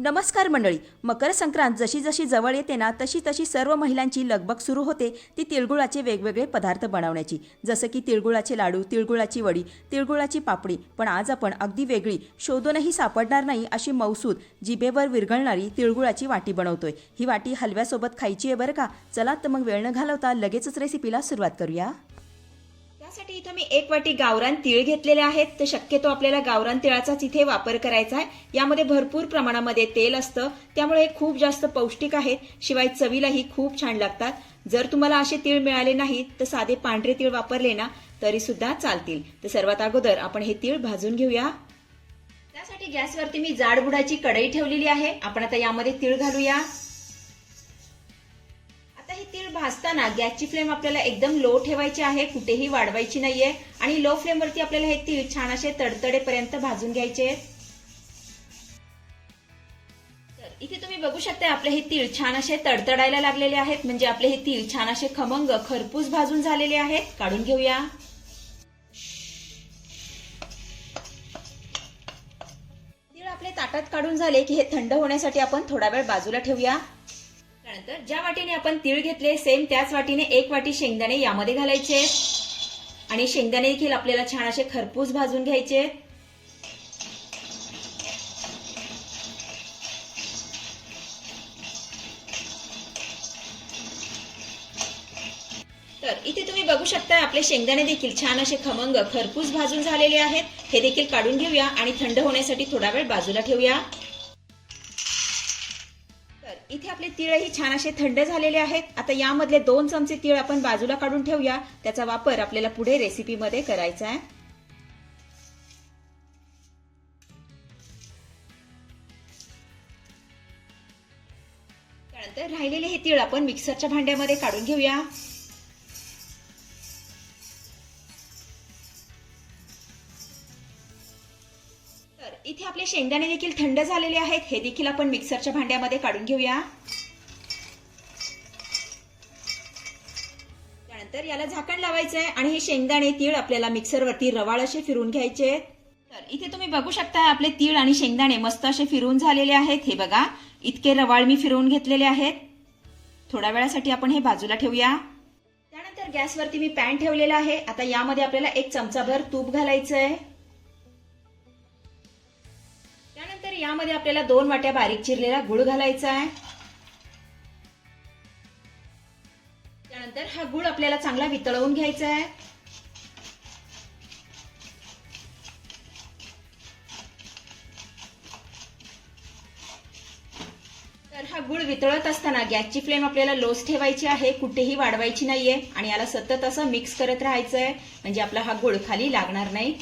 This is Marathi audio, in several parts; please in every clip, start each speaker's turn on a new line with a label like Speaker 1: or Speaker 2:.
Speaker 1: नमस्कार मंडळी. मकर संक्रांत जशी जशी जवळ येते ना तशी तशी सर्व महिलांची लगबग सुरू होते ती तिळगुळाचे वेगवेगळे पदार्थ बनवण्याची. जसं की तिळगुळाचे लाडू तिळगुळाची वडी तिळगुळाची पापडी. पण आज आपण अगदी वेगळी शोधूनही सापडणार नाही अशी मौसूद जिभेवर विरघळणारी तिळगुळाची वाटी बनवतोय. ही वाटी हलव्यासोबत खायची आहे बरं का? चला तर मग वेळ न घालवता लगेचच रेसिपीला सुरुवात करूया.
Speaker 2: यासाठी इथं मी एक वाटी गावरान तीळ घेतलेले आहेत. तर शक्यतो आपल्याला गावरान तिळाचाच इथे वापर करायचा आहे. यामध्ये भरपूर प्रमाणामध्ये तेल असतं. त्यामुळे हे खूप जास्त पौष्टिक आहेत. शिवाय चवीलाही खूप छान लागतात. जर तुम्हाला असे तीळ मिळाले नाहीत तर साधे पांढरे तीळ वापरले ना तरी सुद्धा चालतील. तर सर्वात अगोदर आपण हे तीळ भाजून घेऊया. त्यासाठी गॅसवरती मी जाड बुडाची कढई ठेवलेली आहे. आपण आता यामध्ये तीळ घालूया. तेल भाजताना गॅसची फ्लेम आपल्याला एकदम लो ठेवायची आहे कुठेही वाढवायची नाहीये. आणि लो फ्लेम वरती आपल्याला हे तीळ छान असे तडतडेपर्यंत भाजून घ्यायचे. आहेत. इथे तुम्ही बघू शकता आपले हे तीळ छान असे तडतडायला लागलेले आहेत. म्हणजे आपले हे तीळ छान असे खमंग खरपूस भाजून झालेले आहेत. काढून घेऊया. तीळ आपले ताटात काढून झाले की हे थंड होण्यासाठी आपण थोडा वेळ बाजूला ठेवूया. त्यानंतर ज्या वाटीने आपण तीळ घेतले सेम त्याच वाटीने एक वाटी शेंगदाणे यामध्ये घालायचे. आणि शेंगदाणे देखील आपल्याला छान असे खरपूस भाजून घ्यायचे. तर इथे तुम्ही बघू शकता आपले शेंगदाणे देखील छान असे खमंग खरपूस भाजून झालेले आहेत. हे देखील काढून घेऊया आणि थंड होण्यासाठी थोडा वेळ बाजूला ठेवूया. इथे आपले तिळही छान असे थंड झालेले आहेत. आता यामधले दोन चमचे तीळ आपण बाजूला काढून ठेवूया. त्याचा वापर आपल्याला पुढे रेसिपीमध्ये करायचा आहे. त्यानंतर राहिलेले हे तीळ आपण मिक्सरच्या भांड्यामध्ये काढून घेऊया. शेंगदाणे देखील थंड झालेले आहेत. हे देखील आपण मिक्सरच्या भांड्यामध्ये काढून घेऊया. त्यानंतर याला झाकण लावायचं आहे आणि हे शेंगदाणे तीळ आपल्याला मिक्सरवरती रवाळ असे फिरून घ्यायचे तर इथे तुम्ही बघू शकता आपले तीळ आणि शेंगदाणे मस्त असे फिरून झालेले आहेत. हे बघा इतके रवाळ मी फिरवून घेतलेले आहेत. थोड्या वेळासाठी आपण हे बाजूला ठेवूया. त्यानंतर गॅसवरती मी पॅन ठेवलेला आहे. आता यामध्ये आपल्याला एक चमचाभर तूप घालायचं आहे यामध्ये आपल्याला दोन वाट्या बारीक चिरलेला गुळ घालायचा आहे. त्यानंतर हा गुळ आपल्याला चांगला वितळवून घ्यायचा आहे. तर हा गुळ वितळत असताना गॅसची फ्लेम आपल्याला लोस ठेवायची आहे. कुठेही वाढवायची नाहीये. आणि याला सतत असं मिक्स करत राहायचं आहे म्हणजे आपला हा गुळ खाली लागणार नाही.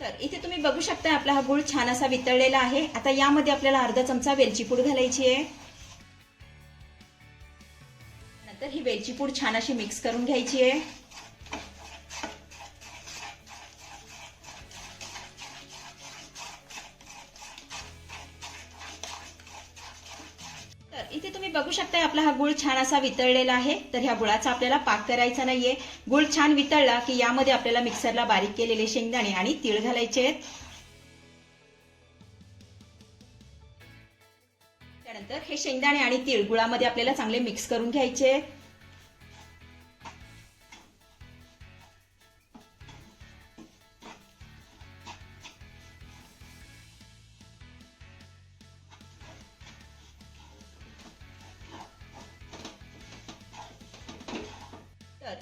Speaker 2: तर इथे तुम्ही बघू शकता आपला हा गुळ छान असा वितळलेला आहे. आता यामध्ये आपल्याला अर्धा चमचा वेलची पूड घालायची आहे. नंतर ही वेलची पूड छान अशी मिक्स करून घ्यायची आहे. इथे तुम्ही बघू शकता आपला हा गुळ छान असा वितळलेला आहे. तर ह्या गुळाचा आपल्याला पाक करायचा नाहीये. गुळ छान वितळला की यामध्ये आपल्याला मिक्सरला बारीक केलेले शेंगदाणे आणि तीळ घालायचे आहेत. त्यानंतर हे शेंगदाणे आणि तीळ गुळामध्ये आपल्याला चांगले मिक्स करून घ्यायचे आहेत.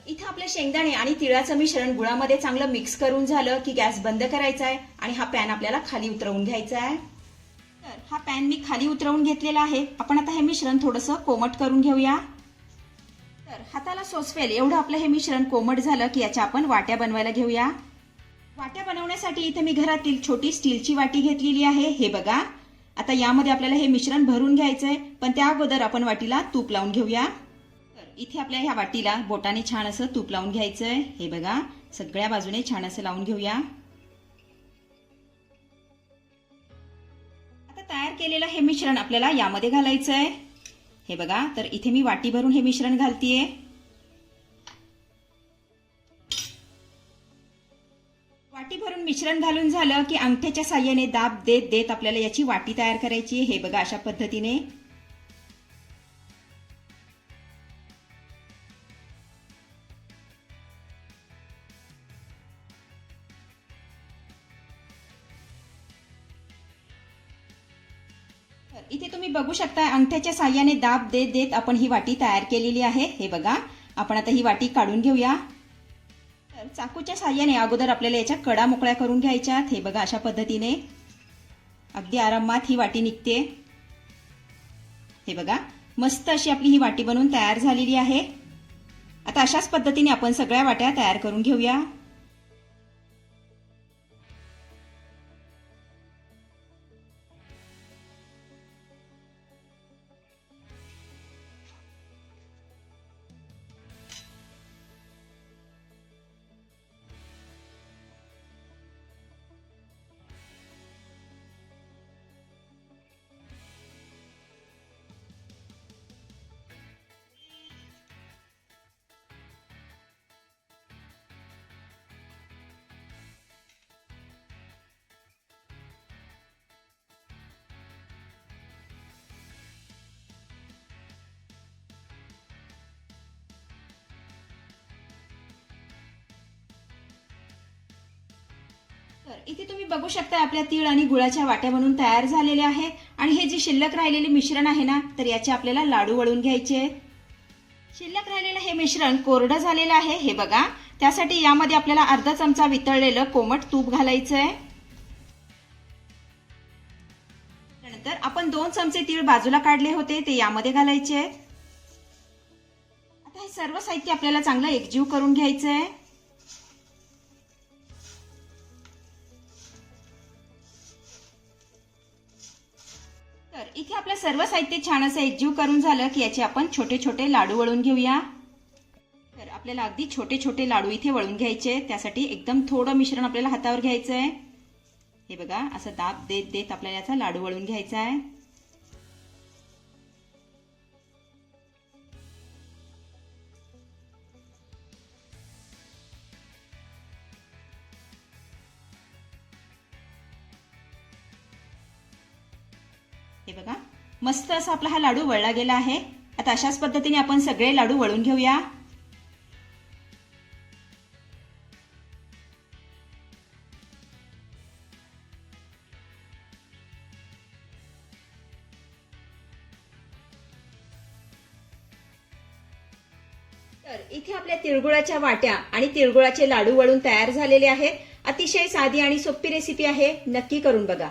Speaker 2: इथं आपले शेंगदाणे आणि तिळाचं मिश्रण गुळामध्ये चांगलं मिक्स करून झालं की गॅस बंद करायचा आहे आणि हा पॅन आपल्याला खाली उतरवून घ्यायचा आहे. तर हा पॅन मी खाली उतरवून घेतलेला आहे. आपण आता हे मिश्रण थोडंसं कोमट करून घेऊया. तर हाताला सोसवेल एवढं आपलं हे मिश्रण कोमट झालं की याच्या आपण वाट्या बनवायला घेऊया. वाट्या बनवण्यासाठी इथे मी घरातील छोटी स्टीलची वाटी घेतलेली आहे. हे बघा. आता यामध्ये आपल्याला हे मिश्रण भरून घ्यायचं आहे पण त्या अगोदर आपण वाटीला तूप लावून घेऊया. इथे आपल्या ह्या वाटीला बोटाने छान असं तूप लावून घ्यायचं आहे हे बघा सगळ्या बाजूने छान असं लावून घेऊया. आता तयार केलेलं हे मिश्रण आपल्याला यामध्ये घालायचं आहे हे बघा तर इथे मी वाटी भरून हे मिश्रण घालतीये. वाटी भरून मिश्रण घालून झालं की अंगठ्याच्या साह्याने दाब देत देत आपल्याला याची वाटी तयार करायची आहे. हे बघा अशा पद्धतीने. इथे तुम्ही बघू शकता अंगठ्याच्या साह्याने दाब देत देत आपण ही वाटी तयार केलेली आहे. हे बघा आपण आता ही वाटी काढून घेऊया. तर चाकूच्या साह्याने अगोदर आपल्याला याच्या कडा मोकळ्या करून घ्यायच्यात. हे बघा अशा पद्धतीने. अगदी आरामात ही वाटी निघते. हे बघा मस्त अशी आपली ही वाटी बनवून तयार झालेली आहे. आता अशाच पद्धतीने आपण सगळ्या वाट्या तयार करून घेऊया. तर इथे तुम्ही बघू शकता आपल्या तीळ आणि गुळाच्या वाट्या बनून तयार झालेल्या आहेत आणि हे जे शिल्लक राहिलेले मिश्रण आहे ना तर याचे आपल्याला लाडू वळून घ्यायचे आहेत. शिल्लक राहिलेलं हे मिश्रण कोरडं झालेलं आहे हे बघा. त्यासाठी यामध्ये आपल्याला अर्धा चमचा वितळलेलं कोमट तूप घालायचं आहे त्यानंतर आपण दोन चमचे तीळ बाजूला काढले होते ते यामध्ये घालायचे आहेत. आता हे सर्व साहित्य आपल्याला चांगलं एकजीव करून घ्यायचं आहे सर्व साहित्य छान असं एकजीव करून झालं की याचे आपण छोटे छोटे लाडू वळून घेऊया. तर आपल्याला अगदी छोटे छोटे लाडू इथे वळून घ्यायचे. त्यासाठी एकदम थोडं मिश्रण आपल्याला हातावर घ्यायचं आहे. हे बघा असं दाब देत देत आपल्याला याचा लाडू वळून घ्यायचा आहे. हे बघा मस्त असा आपला हा लाडू वळला गेला आहे. आता अशाच पद्धतीने आपण सगळे लाडू वळून घेऊया. तर इथे आपल्या तिळगुळाच्या वाट्या आणि तिळगुळाचे लाडू वळून तयार झालेले आहेत. अतिशय साधी आणि सोपी रेसिपी आहे. नक्की करून बघा.